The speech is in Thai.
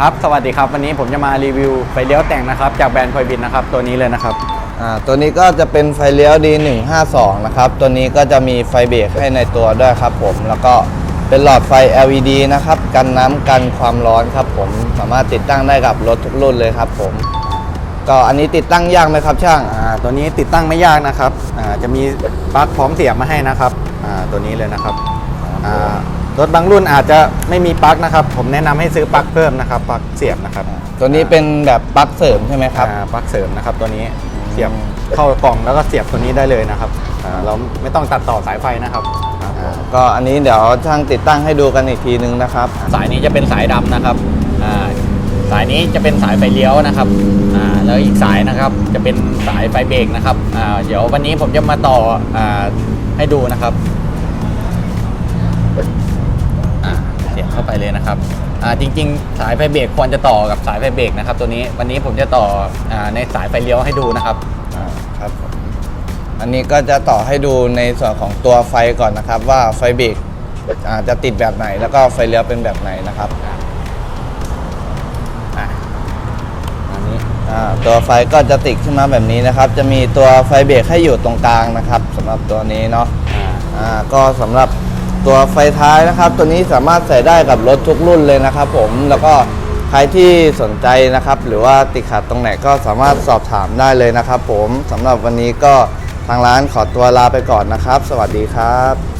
ครับ สวัสดีครับ วันนี้ผมจะมารีวิวไฟเลี้ยวแต่งนะครับ จากแบรนด์คอยบินนะครับ ตัวนี้เลยนะครับ อ่า ตัวนี้ก็จะเป็นไฟเลี้ยว D152 นะครับ ตัวนี้ก็จะมีไฟเบรกให้ในตัวด้วยครับผม แล้วก็เป็นหลอดไฟ LED นะครับ กันน้ำกันความร้อนครับผม สามารถติดตั้งได้กับรถทุกรุ่นเลยครับผม ก็อันนี้ติดตั้งยากไหมครับช่าง อ่า ตัวนี้ติดตั้งไม่ยากนะครับ อ่า จะมีปลั๊กพร้อมเสียบมาให้นะครับ อ่า ตัวนี้เลยนะครับ อ่า รถบางรุ่นอาจจะไม่มีปลั๊กนะครับ ผมแนะนำให้ซื้อปลั๊กเพิ่มนะครับปลั๊กเสียบนะครับตัวนี้เป็นแบบปลั๊กเสริมใช่ไหมครับ อ่าปลั๊กเสริมนะครับ ตัวนี้เสียบเข้ากล่องแล้วก็เสียบตัวนี้ได้เลยนะครับอ่าเราไม่ต้องตัดต่อสายไฟนะครับอ่าก็อันนี้เดี๋ยวช่างติดตั้งให้ดูกันอีกทีนึงนะครับ สายนี้จะเป็นสายดำนะครับอ่าสายนี้จะเป็นสายไฟเลี้ยวนะครับอ่าแล้วอีกสายนะครับจะเป็นสายไฟเบรกนะครับอ่าเดี๋ยววันนี้ผมจะมาต่ออ่าให้ดูนะครับ ไปเลยนะครับอ่าจริง ๆ สายไฟเบรกควรจะต่อกับสายไฟเบรกนะครับ ตัวนี้วันนี้ผมจะต่ออ่าในสายไฟเลี้ยวให้ดูนะครับอ่าครับผมอันนี้ก็จะต่อให้ดูในส่วนของตัวไฟก่อนนะครับ ว่าไฟเบรกอ่าจะติดแบบไหน แล้วก็ไฟเลี้ยวเป็นแบบไหนนะครับอ่าอันนี้อ่าตัวไฟก็จะติดขึ้นมาแบบนี้นะครับ จะมีตัวไฟเบรกให้อยู่ตรงกลางนะครับสำหรับตัวนี้เนาะอ่าอ่าก็สำหรับ ตัวไฟท้ายนะครับ ตัวนี้สามารถใส่ได้กับรถทุกรุ่นเลยนะครับผมแล้วก็ใครที่สนใจนะครับ หรือว่าติดขัดตรงไหนก็สามารถสอบถามได้เลยนะครับ ผมสำหรับวันนี้ก็ทางร้านขอตัวลาไปก่อนนะครับ สวัสดีครับ